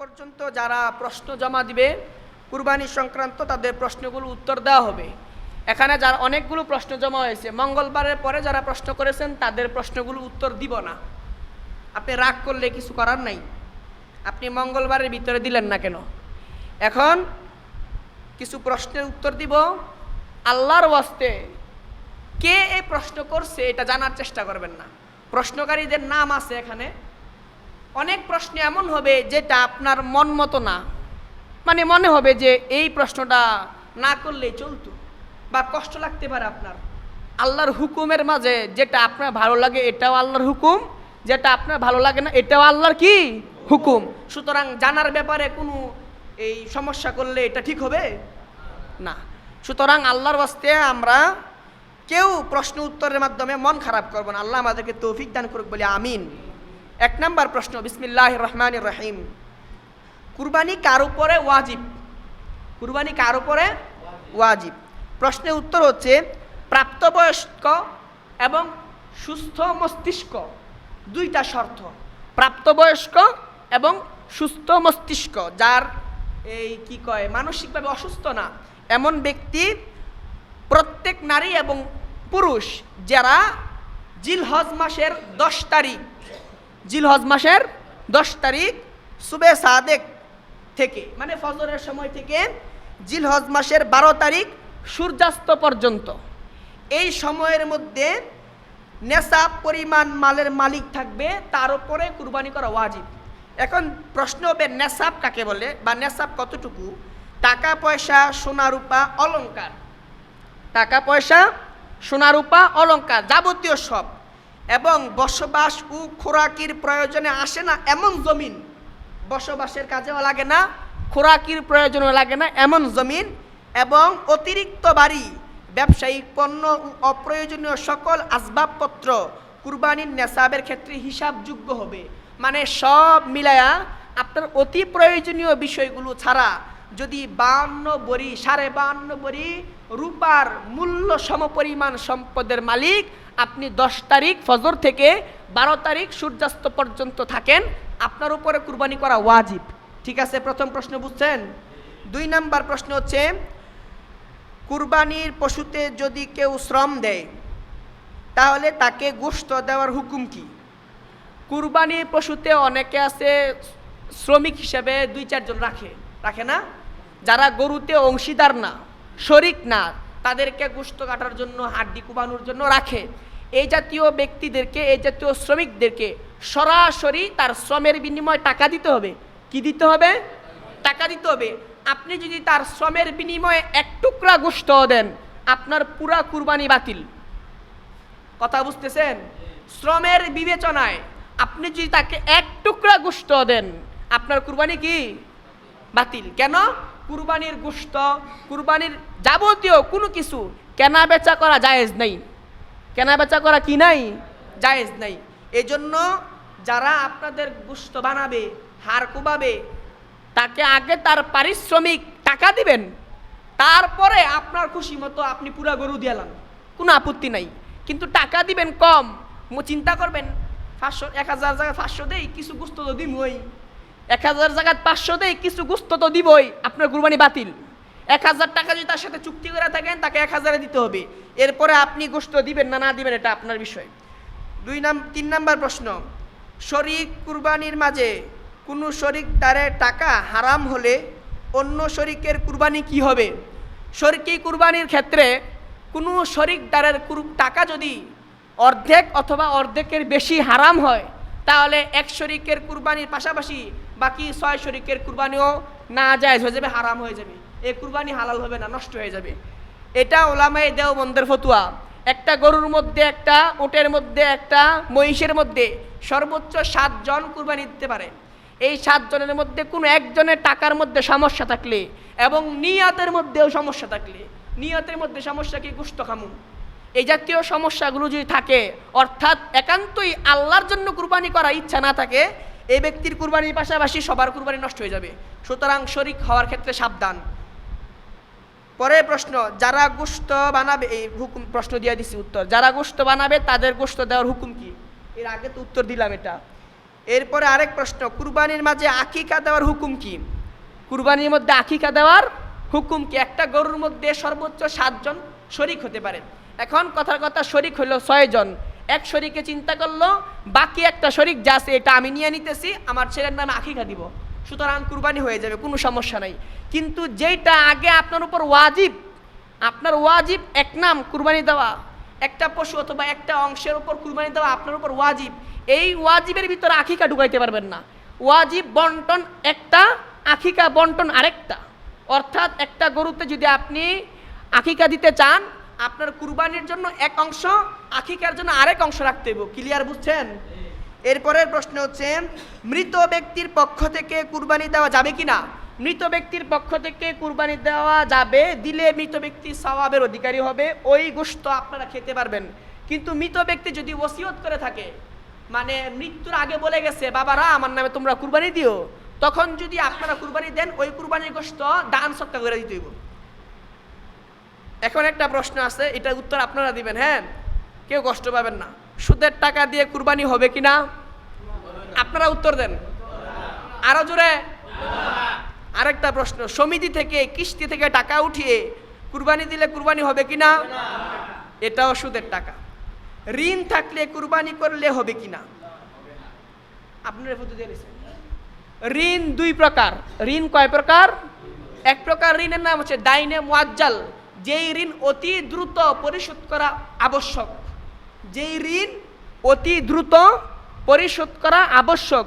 পর্যন্ত যারা প্রশ্ন জমা দিবে, কুরবানি সংক্রান্ত তাদের প্রশ্নগুলো উত্তর দেওয়া হবে। এখানে যার অনেকগুলো প্রশ্ন জমা হয়েছে, মঙ্গলবারের পরে যারা প্রশ্ন করেছেন, তাদের প্রশ্নগুলো উত্তর দিব না। আপনি রাগ করলে কিছু করার নাই। আপনি মঙ্গলবারের ভিতরে দিলেন না কেন? এখন কিছু প্রশ্নের উত্তর দিব। আল্লাহর ওয়াস্তে কে এই প্রশ্ন করছে, এটা জানার চেষ্টা করবেন না। প্রশ্নকারীদের নাম আছে এখানে। অনেক প্রশ্ন এমন হবে যেটা আপনার মন মতো না। মানে মনে হবে যে এই প্রশ্নটা না করলে চলতো বা কষ্ট লাগতে পারে আপনার। আল্লাহর হুকুমের মাঝে যেটা আপনার ভালো লাগে এটাও আল্লাহর হুকুম, যেটা আপনার ভালো লাগে না এটাও আল্লাহর কি? হুকুম। সুতরাং জানার ব্যাপারে কোনো এই সমস্যা করলে এটা ঠিক হবে? না। সুতরাং আল্লাহর বাস্তে আমরা কেউ প্রশ্ন উত্তরের মাধ্যমে মন খারাপ করব না। আল্লাহ আমাদেরকে তৌফিক দান করুক বলে আমিন। এক নম্বর প্রশ্ন বিসমিল্লাহ রহমান রহিম। কুরবানি কার উপরে ওয়াজিব? কুরবানি কার উপরে ওয়াজিব? প্রশ্নের উত্তর হচ্ছে প্রাপ্তবয়স্ক এবং সুস্থ মস্তিষ্ক। দুইটা শর্ত, প্রাপ্তবয়স্ক এবং সুস্থ মস্তিষ্ক। যার এই কি কয়, মানসিকভাবে অসুস্থ না, এমন ব্যক্তি প্রত্যেক নারী এবং পুরুষ যারা জিলহজ মাসের দশ তারিখ জিলহজ মাসের দশ তারিখ সুবে সাদেক থেকে মানে ফজরের সময় থেকে জিলহজ মাসের বারো তারিখ সূর্যাস্ত পর্যন্ত। এই সময়ের মধ্যে নেশাব পরিমাণ মালের মালিক থাকবে, তার উপরে কুরবানি করা ওয়াজিব। এখন প্রশ্ন হবে, নেশাব কাকে বলে বা নেশাব কতটুকু? টাকা, পয়সা, সোনা, রূপা, অলংকার। টাকা, পয়সা, সোনা, রূপা, অলংকার যাবতীয় সব। এবং বসবাস ও খোরাকির প্রয়োজনে আসে না এমন জমিন। বসবাসের কাজেও লাগে না, খোরাকির প্রয়োজনও লাগে না এমন জমিন এবং অতিরিক্ত বাড়ি ব্যবসায়িক পণ্য ও অপ্রয়োজনীয় সকল আসবাবপত্র কুরবানির নেশাবের ক্ষেত্রে হিসাবযোগ্য হবে। মানে সব মিলায়া আপনার অতি প্রয়োজনীয় বিষয়গুলো ছাড়া যদি বান্ন বড়ি, সাড়ে বান্ন বড়ি রূপার মূল্য সমপরিমাণ সম্পদের মালিক। আপনি দশ তারিখ ফজর থেকে বারো তারিখ সূর্যাস্ত পর্যন্ত থাকেন। আপনার উপরে কুরবানি করা ওয়াজিব। ঠিক আছে, প্রথম প্রশ্ন বুঝছেন? দুই নাম্বার প্রশ্ন হচ্ছে, কুরবানির পশুতে যদি কেউ শ্রম দেয়, তাহলে তাকে গোশত দেওয়ার হুকুম কি? কুরবানির পশুতে অনেকে আছে, শ্রমিক হিসেবে দুই চারজন রাখে। রাখে না? যারা গরুতে অংশীদার না। শরিক না, তাদেরকে গোশত কাটার জন্য, হাড্ডি কুবানোর জন্য রাখে। এই জাতীয় ব্যক্তিদেরকে, এই জাতীয় শ্রমিকদেরকে সরাসরি তার শ্রমের বিনিময়ে টাকা দিতে হবে। কি দিতে হবে? টাকা দিতে হবে। আপনি যদি তার শ্রমের বিনিময়ে এক টুকরা গোশত দেন, আপনার পুরা কুরবানি বাতিল। কথা বুঝতেছেন? শ্রমের বিবেচনায় আপনি যদি তাকে এক টুকরা গোশত দেন, আপনার কুরবানি কি? বাতিল। কেন? কুরবানির গোশত, কুরবানির যাবতীয় কোনো কিছু কেনা বেচা করা জায়েজ নেই। কেনা বেচা করা কি নাই? জায়েজ নাই। এই জন্য যারা আপনাদের গোশত বানাবে, হার কুবাবে, তাকে আগে তার পারিশ্রমিক টাকা দিবেন। তারপরে আপনার খুশি মতো আপনি পুরা গরু দিয়ালাম কোনো আপত্তি নাই। কিন্তু টাকা দিবেন কম। চিন্তা করবেন, পাঁচশো, এক হাজার জায়গায় পাঁচশো দেই, কিছু গুস্ত তো দিবই এক হাজার জায়গায় পাঁচশো দেই, কিছু গুস্ত তো দিবই, আপনার কুরবানি বাতিল। এক হাজার টাকা যদি তার সাথে চুক্তি করে থাকেন, তাকে এক হাজারে দিতে হবে। এরপরে আপনি গোস্ত দিবেন না না দিবেন, এটা আপনার বিষয়। দুই নাম, তিন নাম্বার প্রশ্ন শরিক কুরবানির মাঝে কোনো শরিক দ্বারে টাকা হারাম হলে অন্য শরিকের কুরবানি কি হবে? শরিকি কুরবানির ক্ষেত্রে কোনো শরিক দ্বারের কুর- টাকা যদি অর্ধেক অথবা অর্ধেকের বেশি হারাম হয় তাহলে এক শরিকের কুরবানির পাশাপাশি বাকি ছয় শরিকের কুরবানিও না যায় হয়ে যাবে, হারাম হয়ে যাবে। এই কুরবানি হালাল হবে না, নষ্ট হয়ে যাবে। এটা ওলামাই দেওবন্দের ফতুয়া। একটা গরুর মধ্যে, একটা ওটের মধ্যে, একটা মহিষের মধ্যে সর্বোচ্চ সাতজন কুরবানি দিতে পারে। এই সাতজনের মধ্যে কোনো একজনের টাকার মধ্যে সমস্যা থাকলে এবং নিয়াতের মধ্যেও সমস্যা থাকলে, নিয়াতের মধ্যে সমস্যা কি? গুস্ত খামুন এই জাতীয় সমস্যাগুলো যদি থাকে, অর্থাৎ একান্তই আল্লাহর জন্য কুরবানি করার ইচ্ছা না থাকে, এই ব্যক্তির কুরবানির পাশাপাশি সবার কুরবানি নষ্ট হয়ে যাবে। সুতরাং শরিক হওয়ার ক্ষেত্রে সাবধান। পরে প্রশ্ন, যারা গোস্ত বানাবে, এই হুকুম, প্রশ্ন দিয়ে দিছি উত্তর। যারা গোস্ত বানাবে, তাদের গোস্ত দেওয়ার হুকুম কি? এর আগে তো উত্তর দিলাম এটা। এরপরে আরেক প্রশ্ন, কুরবানির মাঝে আকিকা দেওয়ার হুকুম কি? কুরবানির মধ্যে আকিকা দেওয়ার হুকুম কি? একটা গরুর মধ্যে সর্বোচ্চ সাতজন শরিক হতে পারে। এখন কথার কথা শরিক হলো ছয়জন এক শরিকে চিন্তা করল, বাকি একটা শরিক যা আছে এটা আমি নিয়ে নিতেছি, আমার ছেলের নামে আকিকা দিব। সুতরাং কুরবানি হয়ে যাবে, কোনো সমস্যা নাই। কিন্তু যেটা আগে আপনার উপর ওয়াজিব, আপনার ওয়াজিব এক নাম কুরবানি দেওয়া, একটা পশু অথবা একটা অংশের উপর কুরবানি দেওয়া আপনার উপর ওয়াজিব। এই ওয়াজিবের ভিতরে আখিকা ঢুকাইতে পারবেন না। ওয়াজিব বন্টন একটা, আখিকা বন্টন আরেকটা। অর্থাৎ একটা গরুতে যদি আপনি আখিকা দিতে চান আপনার কুরবানির জন্য এক অংশ, আখিকার জন্য আরেক অংশ রাখতে হবে ক্লিয়ার বুঝছেন? এরপরের প্রশ্ন হচ্ছে, মৃত ব্যক্তির পক্ষ থেকে কুরবানি দেওয়া যাবে কি না মৃত ব্যক্তির পক্ষ থেকে কুরবানি দেওয়া যাবে, দিলে মৃত ব্যক্তি সওয়াবের অধিকারী হবে, ওই গোশত আপনারা খেতে পারবেন। কিন্তু মৃত ব্যক্তি যদি ওসিয়ত করে থাকে মানে মৃত্যুর আগে বলে গেছে, বাবারা, আমার নামে তোমরা কুরবানি দিও। তখন যদি আপনারা কুরবানি দেন, ওই কুরবানির গোশত দান সত্তা করে দিতে হইব। এখন একটা প্রশ্ন আছে, এটার উত্তর আপনারা দিবেন হ্যাঁ? কেউ কষ্ট পাবেন না। সুদের টাকা দিয়ে কুরবানি হবে কি না? আপনারা উত্তর দেন। আরও জোরে। আরেকটা প্রশ্ন, সমিতি থেকে, কিস্তি থেকে টাকা উঠিয়ে কুরবানি দিলে কুরবানি হবে কি না? এটাও সুদের টাকা। ঋণ থাকলে কুরবানি করলে হবে কি না? আপনারা। ঋণ দুই প্রকার। ঋণ কয় প্রকার? এক প্রকার ঋণের নাম হচ্ছে দাইনে মুআজ্জাল। যেই ঋণ অতি দ্রুত পরিশোধ করা আবশ্যক। যেই ঋণ অতি দ্রুত পরিশোধ করা আবশ্যক,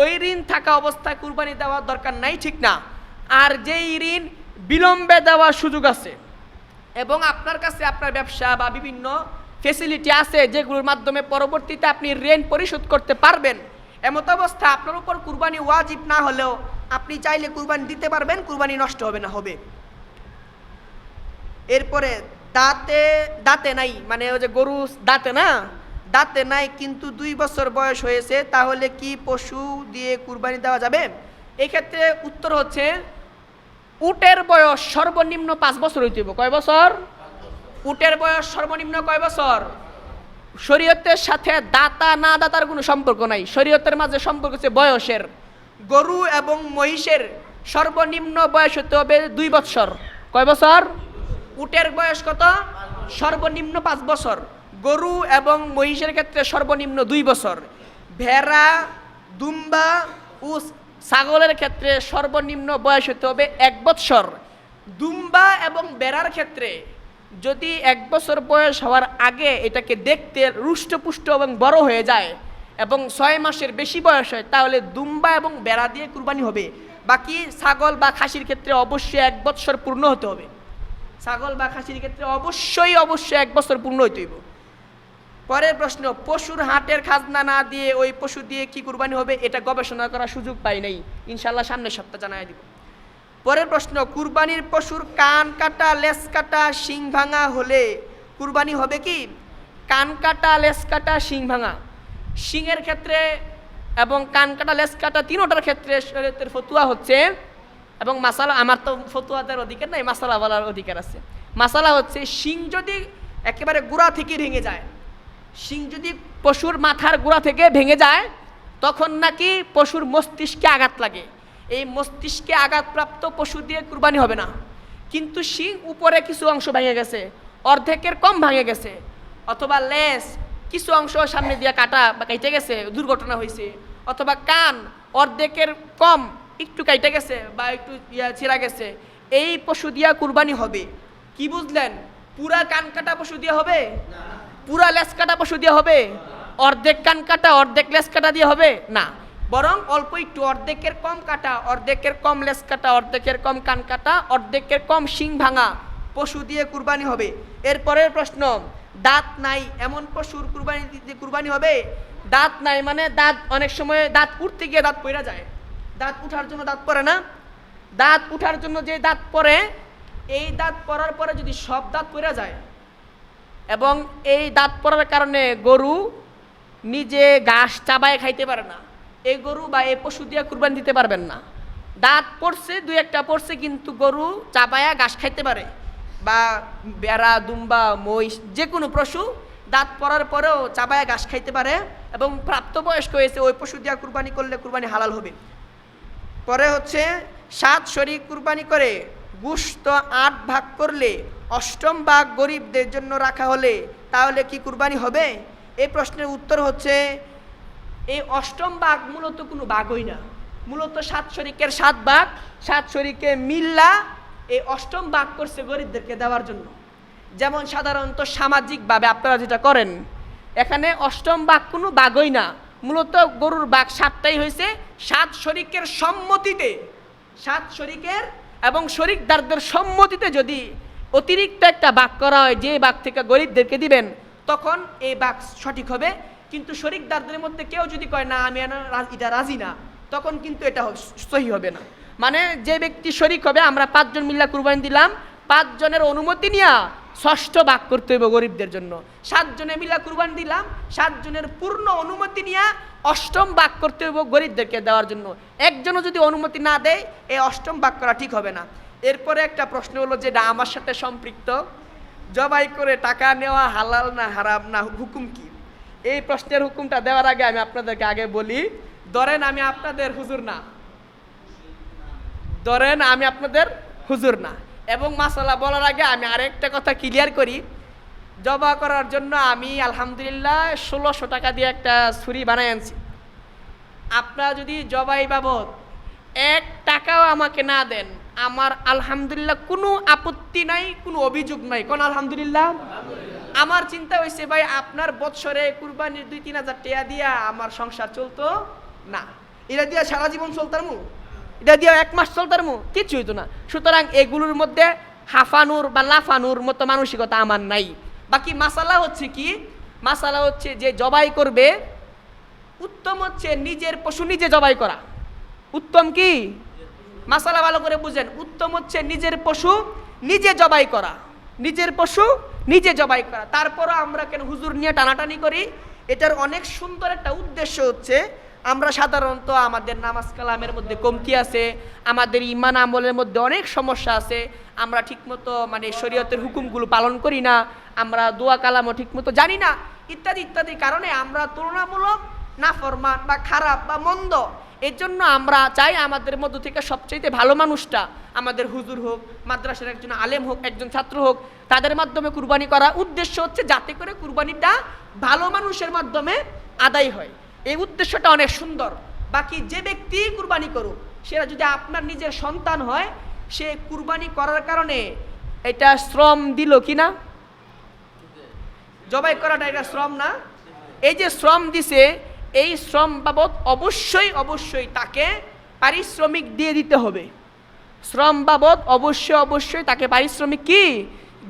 ওই ঋণ থাকা অবস্থায় কুরবানি দেওয়ার দরকার নাই, ঠিক না? আর যেই ঋণ বিলম্বে দেওয়ার সুযোগ আছে এবং আপনার কাছে আপনার ব্যবসা বা বিভিন্ন ফেসিলিটি আছে যেগুলোর মাধ্যমে পরবর্তীতে আপনি ঋণ পরিশোধ করতে পারবেন, এমত অবস্থা আপনার উপর কুরবানি ওয়াজিব না হলেও আপনি চাইলে কুরবানি দিতে পারবেন, কুরবানি নষ্ট হবে না, হবে। এরপরে দাঁতে দাঁতে নাই মানে ওই যে গরু দাঁতে না? দাঁতে নাই, কিন্তু দুই বছর বয়স হয়েছে, তাহলে কি পশু দিয়ে কুরবানি দেওয়া যাবে? এক্ষেত্রে উত্তর হচ্ছে, উটের বয়স সর্বনিম্ন পাঁচ বছর হইতে হবে কয় বছর? উটের বয়স সর্বনিম্ন কয় বছর? শরীয়তের সাথে দাতা না দাতার কোনো সম্পর্ক নাই। শরীয়তের মাঝে সম্পর্ক হচ্ছে বয়সের। গরু এবং মহিষের সর্বনিম্ন বয়স হতে হবে দুই বছর। কয় বছর? উটের বয়স কত? সর্বনিম্ন পাঁচ বছর। গরু এবং মহিষের ক্ষেত্রে সর্বনিম্ন দুই বছর। ভেড়া, দুম্বা ও ছাগলের ক্ষেত্রে সর্বনিম্ন বয়স হতে হবে এক বৎসর। দুম্বা এবং বেড়ার ক্ষেত্রে যদি এক বছর বয়স হওয়ার আগে এটাকে দেখতে রুষ্টপুষ্ট এবং বড় হয়ে যায় এবং ছয় মাসের বেশি বয়স হয়, তাহলে দুম্বা এবং বেড়া দিয়ে কুরবানি হবে। বাকি ছাগল বা খাসির ক্ষেত্রে অবশ্যই এক বৎসর পূর্ণ হতে হবে। ছাগল বা খাসির ক্ষেত্রে অবশ্যই অবশ্যই এক বছর পূর্ণ হইতে হইব। পরের প্রশ্ন, পশুর হাটের খাজনা না দিয়ে ওই পশু দিয়ে কি কুরবানি হবে, এটা গবেষণা করার সুযোগ পাই নাই। ইনশাল্লাহ সামনের সপ্তাহ জানাই দিব। পরের প্রশ্ন, কুরবানির পশুর কান কাটা লেস কাটা, শিং ভাঙা হলে কুরবানি হবে কি? কান কাটা লেস কাটা, শিং ভাঙা। শিংয়ের ক্ষেত্রে এবং কান কাটা লেস কাটা, তিনোটার ক্ষেত্রে ফতুয়া হচ্ছে এবং মাসালা, আমার তো ফতুয়াদের অধিকার নাই, মাসালা বলার অধিকার আছে। মাসালা হচ্ছে, শিং যদি একেবারে গোড়া থেকে ভেঙে যায়, শিং যদি পশুর মাথার গোড়া থেকে ভেঙে যায়, তখন নাকি পশুর মস্তিষ্কে আঘাত লাগে। এই মস্তিষ্কে আঘাতপ্রাপ্ত পশু দিয়ে কুরবানি হবে না। কিন্তু শিং উপরে কিছু অংশ ভেঙে গেছে, অর্ধেকের কম ভেঙে গেছে, অথবা লেস, কিছু অংশ সামনে দিয়ে কাটা বা কেটে গেছে, দুর্ঘটনা হয়েছে, অথবা কান অর্ধেকের কম একটু কেটে গেছে বা একটু ইয়া ছিঁড়া গেছে এই পশু দিয়া কুরবানি হবে। কি বুঝলেন? পুরা কান কাটা পশু দিয়ে হবে? পুরা লেস কাটা পশু দিয়ে হবে? অর্ধেক কান কাটা অর্ধেক লেস কাটা দিয়ে হবে? না। বরং অল্প একটু অর্ধেকের কম কাটা অর্ধেকের কম লেস কাটা অর্ধেকের কম কান কাটা অর্ধেকের কম শিং ভাঙা পশু দিয়ে কুরবানি হবে। এরপরের প্রশ্ন দাঁত নাই এমন পশুর কুরবানি কুরবানি হবে? দাঁত নাই মানে দাঁত অনেক সময় দাঁত উঠতে গিয়ে দাঁত পড়ে যায়। দাঁত উঠার জন্য দাঁত পড়ে না? দাঁত উঠার জন্য যে দাঁত পড়ে এই দাঁত পরার পরে যদি সব দাঁত পড়ে যায়, এবং এই দাঁত পরার কারণে গরু নিজে ঘাস চাবায় খাইতে পারে না এই গরু বা এই পশু দিয়ে কুরবানি দিতে পারবেন না। দাঁত পড়ছে, দুই একটা পড়ছে, কিন্তু গরু চাবায়া ঘাস খাইতে পারে, বা বেড়া, দুম্বা, মহিষ যে কোনো পশু দাঁত পড়ার পরেও চাপায়া ঘাস খাইতে পারে, এবং প্রাপ্তবয়স্ক হয়েছে, ওই পশু দিয়া কুরবানি করলে কুরবানি হালাল হবে। পরে হচ্ছে সাত শরিক কুরবানি করে, গুস্ত আট ভাগ করলে, অষ্টম ভাগ গরিবদের জন্য রাখা হলে তাহলে কি কুরবানি হবে? এই প্রশ্নের উত্তর হচ্ছে, এই অষ্টম ভাগ মূলত কোনো ভাগই না। মূলত সাত শরিকের সাত ভাগ, সাত শরিকে মিল্লা এই অষ্টম ভাগ করছে গরিবদেরকে দেওয়ার জন্য। যেমন সাধারণত সামাজিকভাবে আপনারা যেটা করেন, এখানে অষ্টম ভাগ কোনো বাঘই না। মূলত গরুর বাঘ সাতটাই হয়েছে। সাত শরিকের সম্মতিতে, সাত শরিকের এবং শরিকদারদের সম্মতিতে যদি অতিরিক্ত একটা বাঘ করা হয়, যে বাঘ থেকে গরিবদেরকে দিবেন, তখন এই বাঘ সঠিক হবে। কিন্তু শরিকদারদের মধ্যে কেউ যদি কয়, না, আমি এটা রাজি না, তখন কিন্তু এটা সহি হবে না। মানে যে ব্যক্তি শরিক হবে, আমরা পাঁচজন মিল্লা কুরবানি দিলাম। পাঁচজনের অনুমতি নিয়া ষষ্ঠ বাক করতে হইব গরিবদের জন্য। সাতজনে মিলা কুরবান দিলাম, সাতজনের পূর্ণ অনুমতি নিয়ে অষ্টম বাক করতে হইব গরিবদেরকে দেওয়ার জন্য। একজনও যদি অনুমতি না দেয়, এই অষ্টম বাক করা ঠিক হবে না। এরপরে একটা প্রশ্ন হলো যেটা আমার সাথে সম্পৃক্ত? জবাই করে টাকা নেওয়া হালাল না হারাম না হুকুম কি? এই প্রশ্নের হুকুমটা দেওয়ার আগে আমি আপনাদেরকে আগে বলি, ধরেন আমি আপনাদের হুজুর না। ধরেন আমি আপনাদের হুজুর না। এবং মাসালা বলার আগে আমি আরেকটা কথা ক্লিয়ার করি। জবা করার জন্য আমি আলহামদুলিল্লাহ ষোলোশো টাকা দিয়ে একটা ছুরি বানাই আনছি। আপনারা যদি জবাই বাবদ এক টাকাও আমাকে না দেন, আমার আলহামদুলিল্লাহ কোনো আপত্তি নাই, কোনো অভিযোগ নাই। কোন আলহামদুলিল্লাহ? আমার চিন্তা হয়েছে ভাই, আপনার বৎসরে কুরবানির দুই তিন হাজার টাকা দিয়া আমার সংসার চলতো না। এটা দিয়া সারা জীবন চলতার মু এটা দিয়ে এক মাস চলতার মু কিচ্ছু হইতো না। সুতরাং এগুলোর মধ্যে হাফানুর বা লাফানুর মতো মানসিকতা আমার নাই। বাকি মাসালা হচ্ছে কি? মাসালা হচ্ছে যে জবাই করবে, উত্তম হচ্ছে নিজের পশু নিজে জবাই করা। উত্তম কি? মাসালা ভালো করে বুঝেন। উত্তম হচ্ছে নিজের পশু নিজে জবাই করা। নিজের পশু নিজে জবাই করা। তারপরও আমরা কেন হুজুর নিয়ে টানাটানি করি? এটার অনেক সুন্দর একটা উদ্দেশ্য হচ্ছে আমরা সাধারণত আমাদের নামাজ কালামের মধ্যে কমতি আছে, আমাদের ইমান আমলের মধ্যে অনেক সমস্যা আছে, আমরা ঠিকমতো মানে শরীয়তের হুকুমগুলো পালন করি না, আমরা দোয়া কালামও ঠিকমতো জানি না, ইত্যাদি ইত্যাদি কারণে আমরা তুলনামূলক নাফরমান বা খারাপ বা মন্দ এর জন্য আমরা চাই আমাদের মধ্য থেকে সবচেয়ে ভালো মানুষটা, আমাদের হুজুর হোক, মাদ্রাসার একজন আলেম হোক, একজন ছাত্র হোক, তাদের মাধ্যমে কুরবানি করা উদ্দেশ্য হচ্ছে যাতে করে কুরবানিটা ভালো মানুষের মাধ্যমে আদায় হয়। এই উদ্দেশ্যটা অনেক সুন্দর। বাকি যে ব্যক্তি কুরবানি করুক সেটা যদি আপনার নিজের সন্তান হয়, সে কুরবানি করার কারণে এটা শ্রম দিল কি না জবাই করাটা এটা শ্রম না? এই যে শ্রম দিছে, এই শ্রম বাবদ অবশ্যই অবশ্যই তাকে পারিশ্রমিক দিয়ে দিতে হবে। শ্রম বাবদ অবশ্যই অবশ্যই তাকে পারিশ্রমিক কি?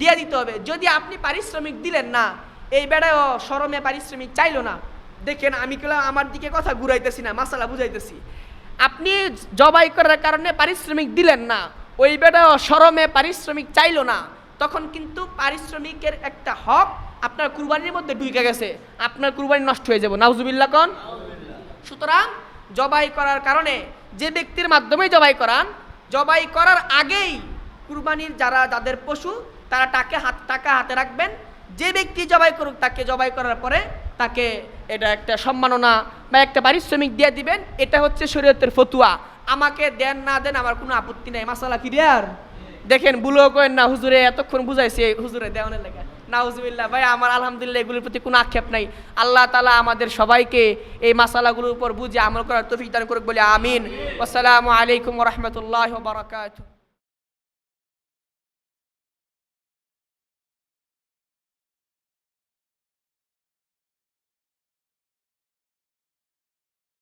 দিয়ে দিতে হবে। যদি আপনি পারিশ্রমিক দিলেন না, এই বেড়ায় সরমে পারিশ্রমিক চাইলো না। দেখেন আমি কেলা আমার দিকে কথা ঘুরাইতেছি না, মাসালা বুঝাইতেছি। আপনি জবাই করার কারণে পারিশ্রমিক দিলেন না, ওই বেটা সরমে পারিশ্রমিক চাইলো না। তখন কিন্তু পারিশ্রমিকের একটা হক আপনার কুরবানির মধ্যে ঢুকে গেছে, আপনার কুরবানি নষ্ট হয়ে যাবে। নাউজুবিল্লা কন? সুতরাং জবাই করার কারণে যে ব্যক্তির মাধ্যমে জবাই করান, জবাই করার আগেই কুরবানির যারা, যাদের পশু, তারা টাকে হাত, টাকা হাতে রাখবেন। যে ব্যক্তি জবাই করুক, তাকে জবাই করার পরে তাকে এটা একটা সম্মাননা বা একটা পারিশ্রমিক দিয়ে দিবেন এটা হচ্ছে শরীয়তের ফতুয়া। আমাকে দেন না দেন আমার কোনো আপত্তি নাই। মাসালা কি দেয়ার? দেখেন বুলো করেন না হুজুরে এতক্ষণ বুঝাইছে হুজুরে দেওয়ানের লেগে। নাউজুবিল্লাহ ভাই আমার আলহামদুলিল্লাহ এগুলোর প্রতি কোনো আক্ষেপ নাই। আল্লাহ তালা আমাদের সবাইকে এই মাসালাগুলোর উপর বুঝে আমল করার তফিক দান করুক বলে আমিন। আসসালামু আলাইকুম রহমতুল্লাহ বারকাত